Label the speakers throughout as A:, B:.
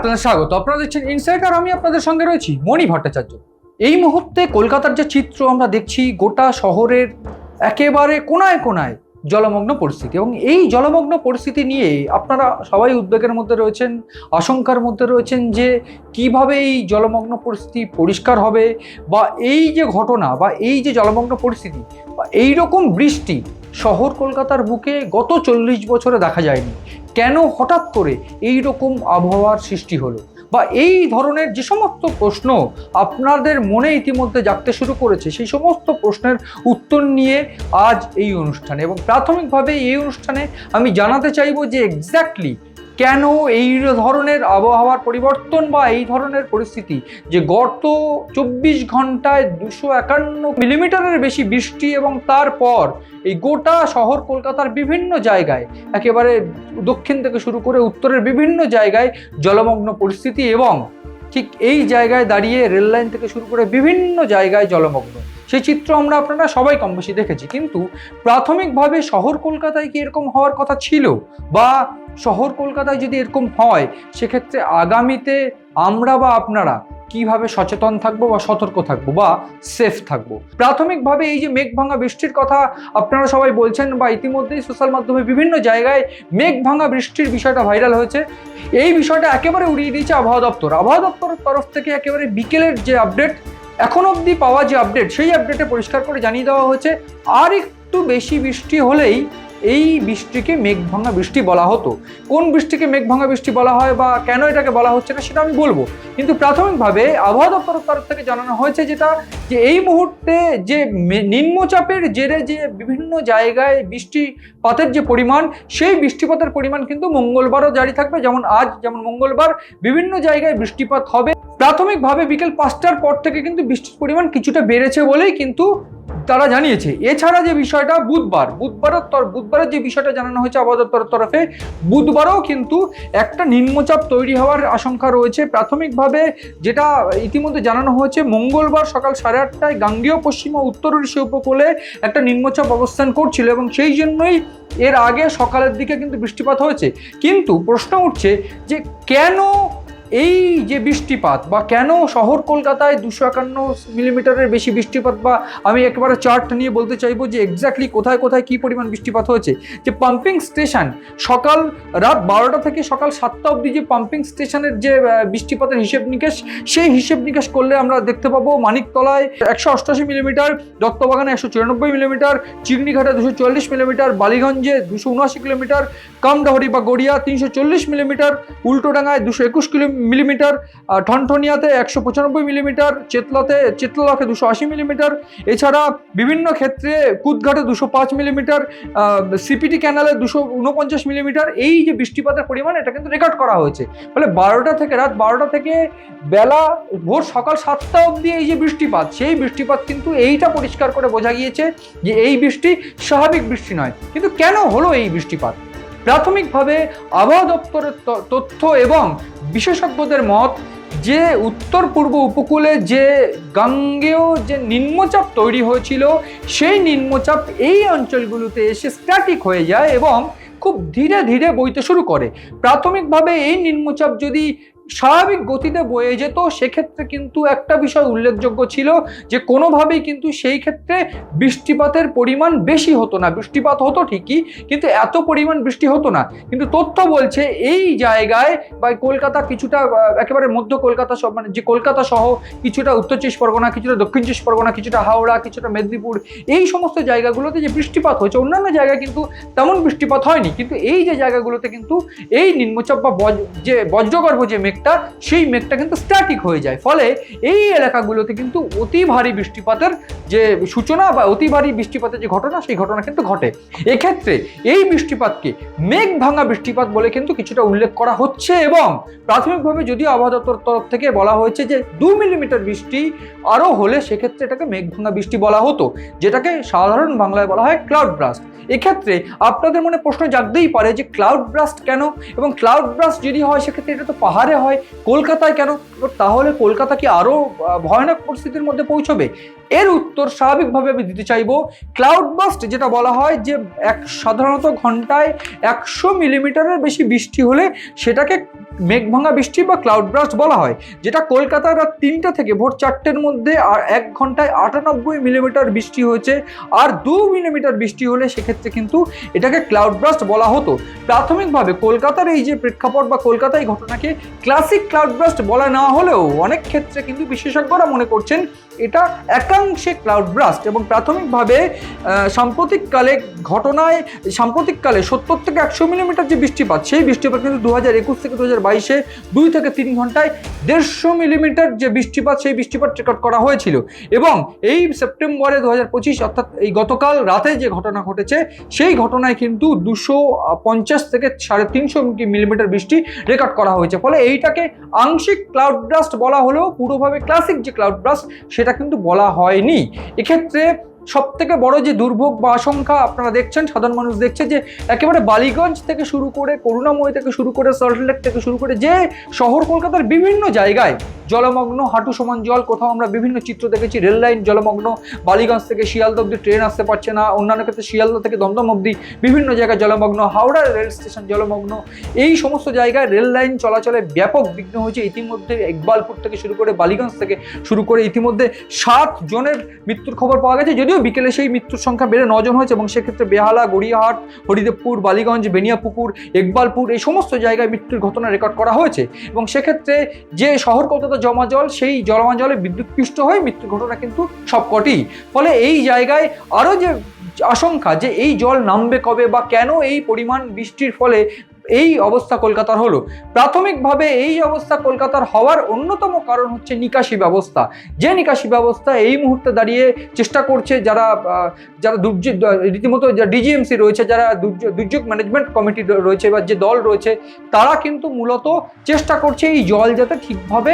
A: আপনাদের স্বাগত। আপনারা দেখছেন ইনসাইট আর আমি আপনাদের সঙ্গে রয়েছি মণি ভট্টাচার্য। এই মুহূর্তে কলকাতার যে চিত্র আমরা দেখছি, গোটা শহরের একেবারে কোনায় কোনায় জলমগ্ন পরিস্থিতি এবং এই জলমগ্ন পরিস্থিতি নিয়ে আপনারা সবাই উদ্বেগের মধ্যে রয়েছেন, আশঙ্কার মধ্যে রয়েছেন যে কীভাবে এই জলমগ্ন পরিস্থিতি পরিষ্কার হবে বা এই যে ঘটনা বা এই যে জলমগ্ন পরিস্থিতি বা এই রকম বৃষ্টি শহর কলকাতার বুকে গত চল্লিশ বছরে দেখা যায়নি। কেন হঠাৎ করে এই রকম আবহাওয়ার সৃষ্টি হলো? বা এই ধরনের যে সমস্ত প্রশ্ন আপনাদের মনে ইতিমধ্যে জাগতে শুরু করেছে, সেই সমস্ত প্রশ্নের উত্তর নিয়ে আজ এই অনুষ্ঠানে। এবং প্রাথমিকভাবে এই অনুষ্ঠানে আমি জানাতে চাইব যে এক্স্যাক্টলি কেন এই ধরনের আবহাওয়ার পরিবর্তন বা এই ধরনের পরিস্থিতি যে গত চব্বিশ ঘন্টায় দুশো একান্ন মিলিমিটারের বেশি বৃষ্টি এবং তারপর এই গোটা শহর কলকাতার বিভিন্ন জায়গায়, একেবারে দক্ষিণ থেকে শুরু করে উত্তরের বিভিন্ন জায়গায় জলমগ্ন পরিস্থিতি এবং ঠিক এই জায়গায় দাঁড়িয়ে রেললাইন থেকে শুরু করে বিভিন্ন জায়গায় জলমগ্ন। সেই চিত্র আমরা আপনারা সবাই কম বেশি দেখেছি, কিন্তু প্রাথমিকভাবে শহর কলকাতায় কি এরকম হওয়ার কথা ছিল? বা শহর কলকাতায় যদি এরকম হয়, সেক্ষেত্রে আগামীতে আমরা বা আপনারা কীভাবে সচেতন থাকব বা সতর্ক থাকব বা সেফ থাকব? প্রাথমিকভাবে এই যে মেঘ ভাঙা বৃষ্টির কথা আপনারা সবাই বলছেন বা ইতিমধ্যেই সোশ্যাল মাধ্যমে বিভিন্ন জায়গায় মেঘ ভাঙা বৃষ্টির বিষয়টা ভাইরাল হয়েছে। এই বিষয়টা একেবারে উড়িয়ে দিয়েছে আবহাওয়া দপ্তর। আবহাওয়া দপ্তরের তরফ থেকে একেবারে বিকেলের যে আপডেট এখন অবধি পাওয়া যে আপডেট সেই আপডেটে পরিষ্কার করে জানিয়ে দেওয়া হয়েছে আর একটু বেশি বৃষ্টি হলেই এই বৃষ্টিকে মেঘভাঙা বৃষ্টি বলা হতো। কোন বৃষ্টিকে মেঘভাঙা বৃষ্টি বলা হয় বা কেন এটাকে বলা হচ্ছে না, সেটা আমি বলব। কিন্তু প্রাথমিকভাবে আবহাওয়া দপ্তরের তরফ থেকে জানানো হয়েছে যেটা, যে এই মুহূর্তে যে নিম্নচাপের জেরে যে বিভিন্ন জায়গায় বৃষ্টিপাতের যে পরিমাণ, সেই বৃষ্টিপাতের পরিমাণ কিন্তু মঙ্গলবারও জারি থাকবে। যেমন আজ, যেমন মঙ্গলবার বিভিন্ন জায়গায় বৃষ্টিপাত হবে। প্রাথমিকভাবে বিকেল পাঁচটার পর থেকে কিন্তু বৃষ্টির পরিমাণ কিছুটা বেড়েছে বলেই কিন্তু তারা জানিয়েছে। এছাড়া যে বিষয়টা বুধবার বুধবারের তর, বুধবারের যে বিষয়টা জানানো হয়েছে আবহাওয়া তরফে, বুধবারও কিন্তু একটা নিম্নচাপ তৈরি হওয়ার আশঙ্কা রয়েছে। প্রাথমিকভাবে যেটা ইতিমধ্যে জানানো হয়েছে, মঙ্গলবার সকাল সাড়ে আটটায় গাঙ্গেয় পশ্চিম ও উত্তর ওড়িশা উপকূলে একটা নিম্নচাপ অবস্থান করছিল এবং সেই জন্যই এর আগে সকালের দিকে কিন্তু বৃষ্টিপাত হয়েছে। কিন্তু প্রশ্ন উঠছে যে কেন এই যে বৃষ্টিপাত বা কেন শহর কলকাতায় দুশো একান্ন মিলিমিটারের বেশি বৃষ্টিপাত বা আমি একেবারে চার্ট নিয়ে বলতে চাইব যে এক্স্যাক্টলি কোথায় কোথায় কী পরিমাণ বৃষ্টিপাত হয়েছে, যে পাম্পিং স্টেশন সকাল রাত বারোটা থেকে সকাল সাতটা অবধি যে পাম্পিং স্টেশনের যে বৃষ্টিপাতের হিসেব নিকেশ, সেই হিসেব নিকেশ করলে আমরা দেখতে পাবো মানিকতলায় একশো অষ্টআশি মিলিমিটার, দত্তবাগানে একশো চুরানব্বই মিলিমিটার চিকনিঘাটে দুশো চল্লিশ মিলিমিটার, বালিগঞ্জে দুশো উনআশি কিলোমিটার, কামডাহরি বা গড়িয়া তিনশো চল্লিশ মিলিমিটার, উল্টোডাঙ্গায় দুশো একুশ কিলো মিলিমিটার ঠনঠনিয়াতে একশো পঁচানব্বই মিলিমিটার, চেতলাতে, চেতলাকে দুশো আশি মিলিমিটার। এছাড়া বিভিন্ন ক্ষেত্রে কুদঘাটে দুশো পাঁচ মিলিমিটার সিপিটি ক্যানালে দুশো উনপঞ্চাশ মিলিমিটার। এই যে বৃষ্টিপাতের পরিমাণ, এটা কিন্তু রেকর্ড করা হয়েছে। ফলে বারোটা থেকে রাত বারোটা থেকে বেলা ভোর সকাল সাতটা অবধি এই যে বৃষ্টিপাত, সেই বৃষ্টিপাত কিন্তু এইটা পরিষ্কার করে বোঝা গিয়েছে যে এই বৃষ্টি স্বাভাবিক বৃষ্টি নয়। কিন্তু কেন হলো এই বৃষ্টিপাত? প্রাথমিকভাবে আবহাওয়া দপ্তরের তথ্য এবং বিশেষজ্ঞদের মত যে উত্তর পূর্ব উপকূলে যে গাঙ্গেয় যে নিম্নচাপ তৈরি হয়েছিল, সেই নিম্নচাপ এই অঞ্চলগুলোতে এসে স্ট্যাটিক হয়ে যায় এবং খুব ধীরে ধীরে বইতে শুরু করে। প্রাথমিকভাবে এই নিম্নচাপ যদি স্বাভাবিক গতিতে বয়ে যেত, সেক্ষেত্রে কিন্তু একটা বিষয় উল্লেখযোগ্য ছিল যে কোনোভাবেই কিন্তু সেই ক্ষেত্রে বৃষ্টিপাতের পরিমাণ বেশি হতো না। বৃষ্টিপাত হতো ঠিকই, কিন্তু এত পরিমাণ বৃষ্টি হতো না। কিন্তু তথ্য বলছে এই জায়গায় বা কলকাতা কিছুটা, একেবারে মধ্য কলকাতা সহ মানে যে কলকাতা সহ কিছুটা উত্তর চব্বিশ পরগনা, কিছুটা দক্ষিণ চব্বিশ পরগনা, কিছুটা হাওড়া, কিছুটা মেদিনীপুর, এই সমস্ত জায়গাগুলোতে যে বৃষ্টিপাত হয়েছে, অন্যান্য জায়গায় কিন্তু তেমন বৃষ্টিপাত হয়নি। কিন্তু এই যে জায়গাগুলোতে কিন্তু এই নিম্নচাপ বা বজ- যে বজ্রগর্ভ যে মেঘটা, সেই মেঘটা কিন্তু স্ট্যাটিক হয়ে যায়। ফলে এই এলাকাগুলোতে কিন্তু অতি ভারী বৃষ্টিপাতের যে সূচনা বা অতি ভারী বৃষ্টিপাতের যে ঘটনা, সেই ঘটনা কিন্তু ঘটে। এক্ষেত্রে এই বৃষ্টিপাতকে মেঘ ভাঙা বৃষ্টিপাত বলে কিন্তু কিছুটা উল্লেখ করা হচ্ছে এবং প্রাথমিকভাবে যদিও আবহাওয়া দপ্তর তরফ থেকে বলা হয়েছে যে দু মিলিমিটার বৃষ্টি আরও হলে সেক্ষেত্রে এটাকে মেঘ ভাঙা বৃষ্টি বলা হতো, যেটাকে সাধারণ বাংলায় বলা হয় ক্লাউড ব্রাস্ট এক্ষেত্রে আপনাদের মনে প্রশ্ন জাগতেই পারে যে ক্লাউড ব্রাস্ট কেন? এবং ক্লাউড ব্রাস্ট যদি হয়, সেক্ষেত্রে এটা তো পাহাড়ে হয়। হয়, কলকাতায় কেন? তাহলে কলকাতা কি আরও ভয়ানক পরিস্থিতির মধ্যে পৌঁছবে? এর উত্তর স্বাভাবিকভাবে আমি দিতে চাইব ক্লাউড বাস্ট যেটা বলা হয় যে এক, সাধারণত ঘন্টায় একশো মিলিমিটারের বেশি বৃষ্টি হলে সেটাকে মেঘভাঙা বৃষ্টি বা ক্লাউড ব্রাস্ট বলা হয়, যেটা কলকাতার রাত তিনটা থেকে ভোর চারটের মধ্যে আর এক ঘন্টায় আটানব্বই মিলিমিটার বৃষ্টি হয়েছে, আর দু মিলিমিটার বৃষ্টি হলে সেক্ষেত্রে কিন্তু এটাকে ক্লাউড ব্রাস্ট বলা হতো। প্রাথমিকভাবে কলকাতার এই যে প্রেক্ষাপট বা কলকাতায় ঘটনাকে ক্লাসিক ক্লাউড ব্রাস্ট বলা না হলেও অনেক ক্ষেত্রে কিন্তু বিশেষজ্ঞরা মনে করছেন এটা একাংশে ক্লাউড ব্রাস্ট এবং প্রাথমিকভাবে সাম্প্রতিককালে ঘটনায়, সাম্প্রতিককালে সত্তর থেকে একশো মিলিমিটার যে বৃষ্টিপাত, সেই বৃষ্টিপাত কিন্তু দু হাজার একুশ থেকে দু হাজার বাইশে দুই থেকে তিন ঘন্টায় দেড়শো মিলিমিটার যে বৃষ্টিপাত, সেই বৃষ্টিপাত রেকর্ড করা হয়েছিল। এবং এই সেপ্টেম্বরে দু হাজার পঁচিশ, অর্থাৎ এই গতকাল রাতে যে ঘটনা ঘটেছে, সেই ঘটনায় কিন্তু দুশো পঞ্চাশ থেকে সাড়ে তিনশো মিলিমিটার বৃষ্টি রেকর্ড করা হয়েছে। ফলে এইটাকে আংশিক ক্লাউড ব্রাস্ট বলা হলেও পুরোভাবে ক্লাসিক যে ক্লাউড ব্রাস্ট সেটা কিন্তু বলা হয়নি। এক্ষেত্রে সব থেকে বড় যে দুর্ভোগ বা আশঙ্কা আপনারা দেখছেন, সাধারণ মানুষ দেখছে যে একেবারে বালিগঞ্জ থেকে শুরু করে করুণাময় থেকে শুরু করে সল্টলেক থেকে শুরু করে যে শহর কলকাতার বিভিন্ন জায়গায় জলমগ্ন, হাঁটু সমান জল, কোথাও আমরা বিভিন্ন চিত্র দেখেছি, রেল লাইন জলমগ্ন, বালিগঞ্জ থেকে শিয়ালদা অব্দি ট্রেন আসতে পারছে না, অন্যান্য ক্ষেত্রে শিয়ালদা থেকে দমদম অব্দি বিভিন্ন জায়গায় জলমগ্ন, হাওড়া রেল স্টেশন জলমগ্ন, এই সমস্ত জায়গায় রেল লাইন চলাচলে ব্যাপক বিঘ্ন হয়েছে। ইতিমধ্যে ইকবালপুর থেকে শুরু করে বালিগঞ্জ থেকে শুরু করে ইতিমধ্যে সাত জনের মৃত্যুর খবর পাওয়া গেছে, যদিও বিকেলে সেই মৃত্যুর সংখ্যা বেড়ে নজন হয়েছে এবং সেক্ষেত্রে বেহালা, গড়িয়াহাট, হরিদেবপুর, বালিগঞ্জ, বেনিয়াপুকুর ইকবালপুর এই সমস্ত জায়গায় মৃত্যুর ঘটনা রেকর্ড করা হয়েছে। এবং সেক্ষেত্রে যে শহর কলকাতা জমা জল, সেই জলমা জলে বিদ্যুৎপৃষ্ট হয়ে মৃত্যুর ঘটনা কিন্তু সবকটি। ফলে এই জায়গায় আরও যে আশঙ্কা যে এই জল নামবে কবে বা কেন এই পরিমাণ বৃষ্টির ফলে এই অবস্থা কলকাতার হলো। প্রাথমিকভাবে এই অবস্থা কলকাতার হওয়ার অন্যতম কারণ হচ্ছে নিকাশি ব্যবস্থা। যে নিকাশি ব্যবস্থা এই মুহূর্তে দাঁড়িয়ে চেষ্টা করছে যারা যারা দুর্যোগ, রীতিমতো ডিজিএমসি রয়েছে, যারা দুর্যোগ দুর্যোগ ম্যানেজমেন্ট কমিটি রয়েছে বা যে দল রয়েছে, তারা কিন্তু মূলত চেষ্টা করছে এই জল যাতে ঠিকভাবে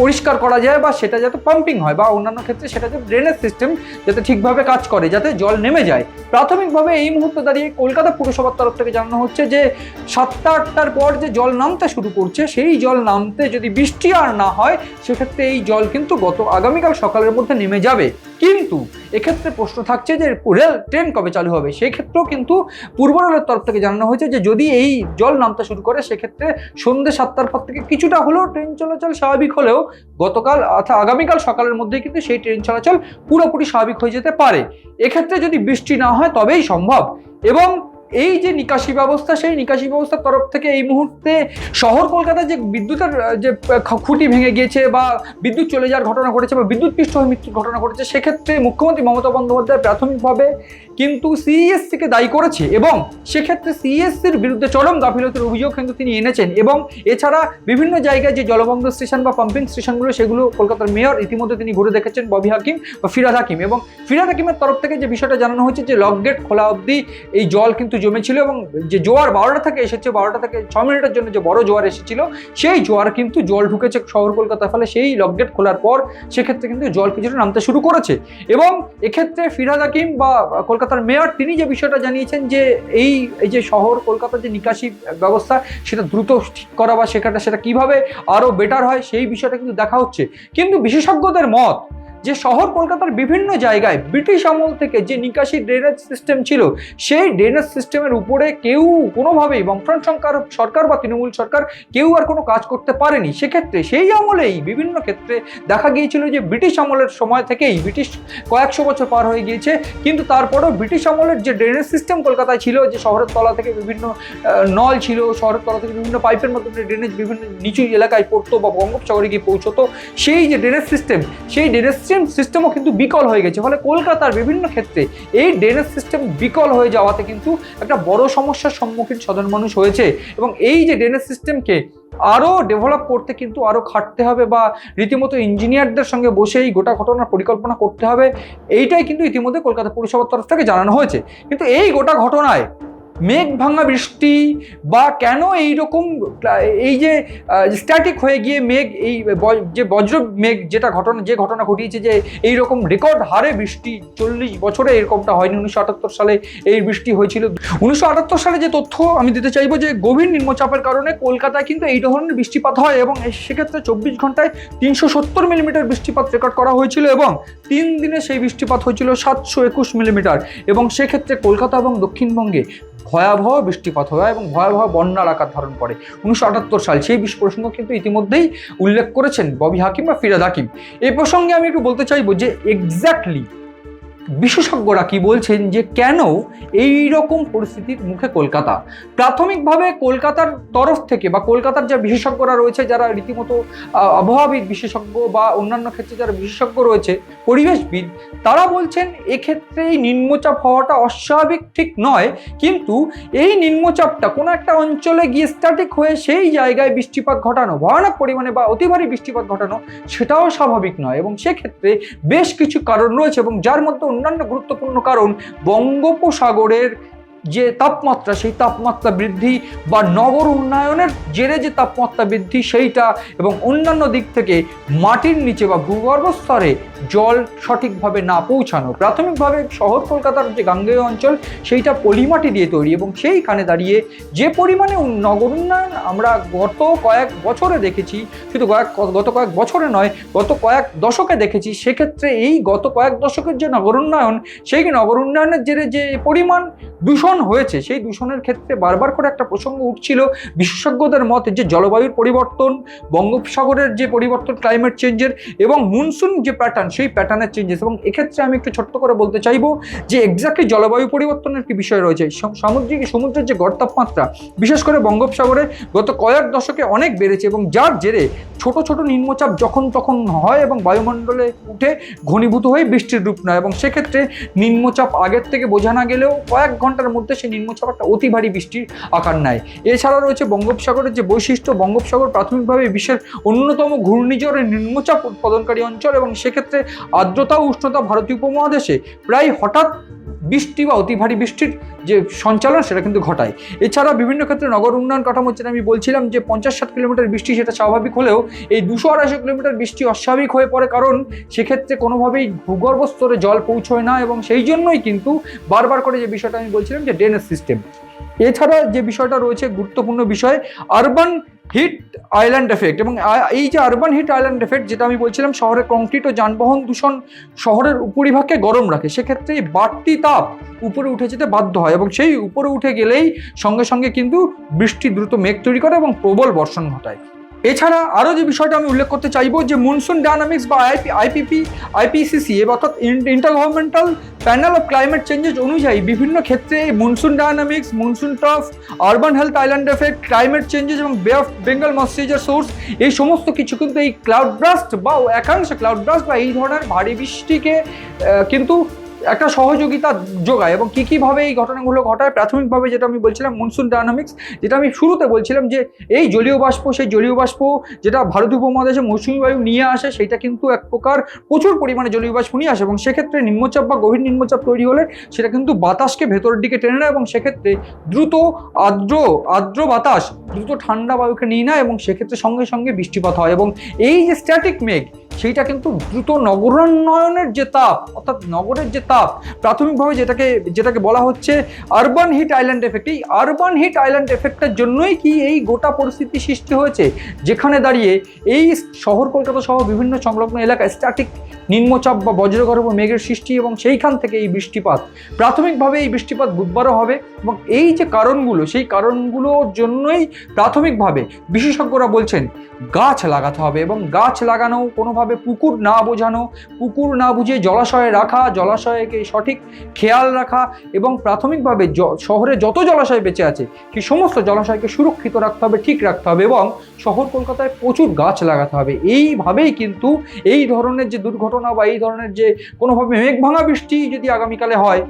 A: পরিষ্কার করা যায় বা সেটা যাতে পাম্পিং হয় বা অন্যান্য ক্ষেত্রে সেটা যাতে ড্রেনেজ সিস্টেম যাতে ঠিকভাবে কাজ করে, যাতে জল নেমে যায়। প্রাথমিকভাবে এই মুহূর্তে দাঁড়িয়ে কলকাতা পুরসভার তরফ থেকে জানানো হচ্ছে যে সাতটা আটটার পর যে জল নামতে শুরু করছে, সেই জল নামতে যদি বৃষ্টি আর না হয়, সেক্ষেত্রে এই জল কিন্তু গত আগামীকাল সকালের মধ্যে নেমে যাবে। কিন্তু এক্ষেত্রে প্রশ্ন থাকছে যে, রেল, ট্রেন কবে চালু হবে? সেই ক্ষেত্রেও কিন্তু পূর্ব রেলের তরফ থেকে জানানো হয়েছে যে, যদি এই জল নামতে শুরু করে, সেক্ষেত্রে সন্ধ্যে সাতটার পর থেকে কিছুটা হলেও ট্রেন চলাচল স্বাভাবিক হলেও গতকাল অর্থাৎ আগামীকাল সকালের মধ্যেই কিন্তু সেই ট্রেন চলাচল পুরোপুরি স্বাভাবিক হয়ে যেতে পারে। এক্ষেত্রে যদি বৃষ্টি না হয়, তবেই সম্ভব। এবং এই যে নিকাশি ব্যবস্থা, সেই নিকাশি ব্যবস্থার তরফ থেকে এই মুহূর্তে শহর কলকাতায় যে বিদ্যুতের যে খুঁটি ভেঙে গিয়েছে বা বিদ্যুৎ চলে যাওয়ার ঘটনা ঘটেছে বা বিদ্যুৎ পৃষ্ঠ হয়ে মৃত্যুর ঘটনা ঘটেছে, সেক্ষেত্রে মুখ্যমন্ত্রী মমতা বন্দ্যোপাধ্যায় প্রাথমিকভাবে কিন্তু সিইএসসিকে দায়ী করেছে এবং সেক্ষেত্রে সিইএসসির বিরুদ্ধে চরম গাফিলতির অভিযোগ কিন্তু তিনি এনেছেন এবং এছাড়া বিভিন্ন জায়গায় যে জলবন্ধ স্টেশন বা পাম্পিং স্টেশনগুলো, সেগুলো কলকাতার মেয়র ইতিমধ্যে তিনি ঘুরে দেখেছেন, ববি হাকিম বা ফিরাদ হাকিম এবং ফিরাদ হাকিমের তরফ থেকে যে বিষয়টা জানানো হয়েছে যে লক গেট খোলা অবধি এই জল কিন্তু জমেছিল এবং যে জোয়ার বারোটা থেকে এসেছে, বারোটা থেকে ছ মিনিটের জন্য যে বড় জোয়ার এসেছিল, সেই জোয়ার কিন্তু জল ঢুকেছে শহর কলকাতার ফলে, সেই লক গেট খোলার পর সেক্ষেত্রে কিন্তু জল কিছুটা নামতে শুরু করেছে এবং এক্ষেত্রে ফিরাদ হাকিম বা কলকাতার মেয়র, তিনি যে বিষয়টা জানিয়েছেন যে এই এই যে শহর কলকাতার যে নিকাশি ব্যবস্থা, সেটা দ্রুত ঠিক করা বা সেখানে সেটা কীভাবে আরও বেটার হয়, সেই বিষয়টা কিন্তু দেখা হচ্ছে। কিন্তু বিশেষজ্ঞদের মত যে শহর কলকাতার বিভিন্ন জায়গায় ব্রিটিশ আমল থেকে যে নিকাশি ড্রেনেজ সিস্টেম ছিল, সেই ড্রেনেজ সিস্টেমের উপরে কেউ কোনোভাবেই বামফ্রন্ট সরকার সরকার বা তৃণমূল সরকার কেউ আর কোনো কাজ করতে পারেনি। সেক্ষেত্রে সেই আমলেই বিভিন্ন ক্ষেত্রে দেখা গিয়েছিল যে ব্রিটিশ আমলের সময় থেকেই ব্রিটিশ কয়েকশো বছর পার হয়ে গিয়েছে, কিন্তু তারপরেও ব্রিটিশ আমলের যে ড্রেনেজ সিস্টেম কলকাতায় ছিল, যে শহরের তলা থেকে বিভিন্ন নল ছিল, শহরের তলা থেকে বিভিন্ন পাইপের মাধ্যমে ড্রেনেজ বিভিন্ন নিচু এলাকায় পড়তো বা বঙ্গোপসাগরে গিয়ে পৌঁছতো, সেই যে ড্রেনেজ সিস্টেম সেই ড্রেনেজ সিস্টেমও কিন্তু বিকল হয়ে গেছে। ফলে কলকাতার বিভিন্ন ক্ষেত্রে এই ড্রেনেজ সিস্টেম বিকল হয়ে যাওয়াতে কিন্তু একটা বড় সমস্যার সম্মুখীন সাধারণ মানুষ হয়েছে। এবং এই যে ড্রেনেজ সিস্টেমকে আরও ডেভেলপ করতে কিন্তু আরও খাটতে হবে বা রীতিমতো ইঞ্জিনিয়ারদের সঙ্গে বসে এই গোটা ঘটনার পরিকল্পনা করতে হবে, এইটাই কিন্তু ইতিমধ্যে কলকাতা পৌরসভার তরফ থেকে জানানো হয়েছে। কিন্তু এই গোটা ঘটনায় মেঘ ভাঙা বৃষ্টি বা কেন এই রকম এই যে স্ট্যাটিক হয়ে গিয়ে মেঘ, এই যে বজ্র মেঘ, যেটা ঘটনা, যে ঘটনা ঘটিয়েছে যে এই রকম রেকর্ড হারে বৃষ্টি চল্লিশ বছরে এরকমটা হয়নি। উনিশশো আটাত্তর সালে এই বৃষ্টি হয়েছিল। উনিশশো আটাত্তর সালে যে তথ্য আমি দিতে চাইব যে গভীর নিম্নচাপের কারণে কলকাতায় কিন্তু এই ধরনের বৃষ্টিপাত হয় এবং সেক্ষেত্রে চব্বিশ ঘন্টায় তিনশো সত্তর মিলিমিটার বৃষ্টিপাত রেকর্ড করা হয়েছিল এবং তিন দিনে সেই বৃষ্টিপাত হয়েছিল সাতশো একুশ মিলিমিটার এবং সেক্ষেত্রে কলকাতা এবং দক্ষিণবঙ্গে ভয়াবহ বৃষ্টিপাত হয় এবং ভয়াবহ বন্যার আকার ধারণ করে। উনিশশো আটাত্তর সাল সেই বিষ প্রসঙ্গ কিন্তু ইতিমধ্যেই উল্লেখ করেছেন ববি হাকিম বা ফিরাদ হাকিম। এই প্রসঙ্গে আমি একটু বলতে চাইব যে এক্স্যাক্টলি বিশেষজ্ঞরা কি বলছেন যে কেন এই রকম পরিস্থিতির মুখে কলকাতা? প্রাথমিকভাবে কলকাতার তরফ থেকে বা কলকাতার যে বিশেষজ্ঞরা রয়েছে, যারা রীতিমতো আবহাওয়াবিদ বিশেষজ্ঞ বা অন্যান্য ক্ষেত্রে যারা বিশেষজ্ঞ রয়েছে, পরিবেশবিদ, তারা বলছেন এক্ষেত্রে এই নিম্নচাপ হওয়াটা অস্বাভাবিক ঠিক নয়। কিন্তু এই নিম্নচাপটা কোনো একটা অঞ্চলে গিয়ে স্ট্যাটিক হয়ে সেই জায়গায় বৃষ্টিপাত ঘটানো, ভয়ানক পরিমাণে বা অতি ভারী বৃষ্টিপাত ঘটানো, সেটাও স্বাভাবিক নয়। এবং সেক্ষেত্রে বেশ কিছু কারণ রয়েছে এবং যার মধ্যে অন্যান্য গুরুত্বপূর্ণ কারণ বঙ্গোপসাগরের যে তাপমাত্রা, সেই তাপমাত্রা বৃদ্ধি বা নগর উন্নয়নের জেরে যে তাপমাত্রা বৃদ্ধি, সেইটা এবং অন্যান্য দিক থেকে মাটির নিচে বা ভূগর্ভ স্তরে জল সঠিকভাবে না পৌঁছানো, প্রাথমিকভাবে শহর কলকাতার যে গাঙ্গেয় অঞ্চল, সেইটা পলিমাটি দিয়ে তৈরি এবং সেইখানে দাঁড়িয়ে যে পরিমাণে নগর উন্নয়ন আমরা গত কয়েক বছরে দেখেছি, শুধু কয়েক গত কয়েক বছরে নয়, গত কয়েক দশকে দেখেছি, সেক্ষেত্রে এই গত কয়েক দশকের যে নগর উন্নয়ন, সেই নগর উন্নয়নের জেরে যে পরিমাণ দূষণ হয়েছে, সেই দূষণের ক্ষেত্রে বারবার করে একটা প্রসঙ্গ উঠছিল, বিশেষজ্ঞদের মতে যে জলবায়ুর পরিবর্তন, বঙ্গোপসাগরের যে পরিবর্তন ক্লাইমেট চেঞ্জের এবং মনসুন যে প্যাটার্ন সেই প্যাটার্নের চেঞ্জেস এবং এক্ষেত্রে আমি একটু ছোট্ট করে বলতে চাইব যে এক্স্যাক্টলি জলবায়ু পরিবর্তনের কি বিষয় রয়েছে। সম- সামুদ্রিক সমুদ্রের যে গড় তাপমাত্রা, বিশেষ করে বঙ্গোপসাগরে গত কয়েক দশকে অনেক বেড়েছে এবং যার জেরে ছোট ছোট নিম্নচাপ যখন তখন হয় এবং বায়ুমণ্ডলে উঠে ঘনীভূত হয়ে বৃষ্টির রূপ নেয় এবং সেক্ষেত্রে নিম্নচাপ আগের থেকে বোঝা না গেলেও কয়েক ঘণ্টার মধ্যে সেই নিম্নচাপ একটা অতি ভারী বৃষ্টির আকার নেয়। এছাড়া রয়েছে বঙ্গোপসাগরের যে বৈশিষ্ট্য, বঙ্গোপসাগর প্রাথমিকভাবে বিশ্বের অন্যতম ঘূর্ণিঝড়ের নিম্নচাপ উৎপাদনকারী অঞ্চল এবং সেক্ষেত্রে আর্দ্রতা উষ্ণতা ভারতীয় উপমহাদেশে প্রায় হঠাৎ বৃষ্টি বা অতি ভারী বৃষ্টির যে সঞ্চালন, সেটা কিন্তু ঘটায়। এছাড়া বিভিন্ন ক্ষেত্রে নগর উন্নয়ন কাঠামো, যেটা আমি বলছিলাম যে পঞ্চাশ ষাট কিলোমিটার বৃষ্টি সেটা স্বাভাবিক হলেও এই দুশো আড়াইশো কিলোমিটার বৃষ্টি অস্বাভাবিক হয়ে পড়ে কারণ সেক্ষেত্রে কোনোভাবেই ভূগর্ভস্তরে জল পৌঁছয় না এবং সেই জন্যই কিন্তু বারবার করে যে বিষয়টা আমি বলছিলাম যে ড্রেনেজ সিস্টেম এছাড়া যে বিষয়টা রয়েছে গুরুত্বপূর্ণ বিষয় আরবান হিট আইল্যান্ড এফেক্ট এবং এই যে আরবান হিট আইল্যান্ড এফেক্ট যেটা আমি বলছিলাম, শহরে কংক্রিট ও যানবাহন দূষণ শহরের উপরিভাগকে গরম রাখে, সেক্ষেত্রে এই বাড়তি তাপ উপরে উঠে যেতে বাধ্য হয় এবং সেই উপরে উঠে গেলেই সঙ্গে সঙ্গে কিন্তু বৃষ্টি দ্রুত মেঘ তৈরি করে এবং প্রবল বর্ষণ ঘটায়। এছাড়া আরও যে বিষয়টা আমি উল্লেখ করতে চাইব, যে মনসুন ডায়নামিক্স বা আইপি আইপিপি আইপিসিসি অর্থাৎ inter governmental panel of climate changes অনুযায়ী বিভিন্ন ক্ষেত্রে monsoon dynamics monsoon tough urban health island effect climate changes এবং bay of Bengal moisturiser source এই সমস্ত কিছু কিন্তু এই ক্লাউড ব্রাস্ট বা একাংশ ক্লাউড ব্রাস্ট বা এই ধরনের ভারী বৃষ্টিকে কিন্তু একটা সহযোগিতা যোগায় এবং কী কীভাবে এই ঘটনাগুলো ঘটায়, প্রাথমিকভাবে যেটা আমি বলছিলাম মনসুন ডায়নামিক্স যেটা আমি শুরুতে বলছিলাম যে এই জলীয় বাষ্প, সেই জলীয় বাষ্প যেটা ভারত উপমহাদেশে মৌসুমী বায়ু নিয়ে আসে, সেটা কিন্তু এক প্রকার প্রচুর পরিমাণে জলীয় বাষ্প নিয়ে আসে এবং সেক্ষেত্রে নিম্নচাপ বা গভীর নিম্নচাপ তৈরি হলে সেটা কিন্তু বাতাসকে ভেতরের দিকে টেনে নেয় এবং সেক্ষেত্রে দ্রুত আর্দ্র আর্দ্র বাতাস দ্রুত ঠান্ডা বায়ুকে নিয়ে নেয় এবং সেক্ষেত্রে সঙ্গে সঙ্গে বৃষ্টিপাত হয় এবং এই যে স্ট্যাটিক মেঘ সেইটা কিন্তু দ্রুত নগরান্নয়নের যে তাপ, অর্থাৎ নগরের যে তাপ, প্রাথমিকভাবে যেটাকে যেটাকে বলা হচ্ছে আরবান হিট আইল্যান্ড এফেক্ট এই আরবান হিট আইল্যান্ড এফেক্টের জন্যই কি এই গোটা পরিস্থিতি সৃষ্টি হয়েছে? যেখানে দাঁড়িয়ে এই শহর কলকাতা সহ বিভিন্ন সংলগ্ন এলাকায় স্ট্যাটিক নিম্নচাপ বা বজ্রগর্ভ মেঘের সৃষ্টি এবং সেইখান থেকে এই বৃষ্টিপাত। প্রাথমিকভাবে এই বৃষ্টিপাত বুধবারও হবে এবং এই যে কারণগুলো, সেই কারণগুলোর জন্যই প্রাথমিকভাবে বিশেষজ্ঞরা বলছেন গাছ লাগাতে হবে এবং গাছ লাগানো কোনোভাবে পুকুর না বোঝানো। পুকুর না বুঝিয়ে জলাশয়ে রাখা, জলাশয়কে সঠিক খেয়াল রাখা এবং প্রাথমিকভাবে শহরে যত জলাশয় বেঁচে আছে, সেই সমস্ত জলাশয়কে সুরক্ষিত রাখতে হবে, ঠিক রাখতে হবে এবং শহর কলকাতায় প্রচুর গাছ লাগাতে হবে। এইভাবেই কিন্তু এই ধরনের যে দুর্ঘটনা বা এই ধরনের যে কোনোভাবে মেঘ ভাঙা বৃষ্টি যদি আগামীকালে হয়,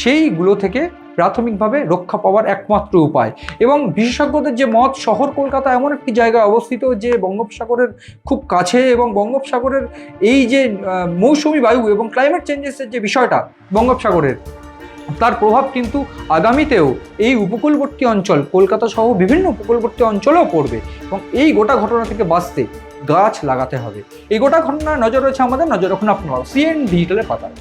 A: সেইগুলো থেকে প্রাথমিকভাবে রক্ষা পাওয়ার একমাত্র উপায়। এবং বিশেষজ্ঞদের যে মত, শহর কলকাতা এমন একটি জায়গায় অবস্থিত যে বঙ্গোপসাগরের খুব কাছে এবং বঙ্গোপসাগরের এই যে মৌসুমি বায়ু এবং ক্লাইমেট চেঞ্জেসের যে বিষয়টা বঙ্গোপসাগরের, তার প্রভাব কিন্তু আগামীতেও এই উপকূলবর্তী অঞ্চল, কলকাতা সহ বিভিন্ন উপকূলবর্তী অঞ্চলেও পড়বে এবং এই গোটা ঘটনা থেকে বাঁচতে গাছ লাগাতে হবে। এই গোটা ঘটনার নজর রয়েছে আমাদের নজর রাখুন আপনারা সিএন ডিজিটালের পাতায়।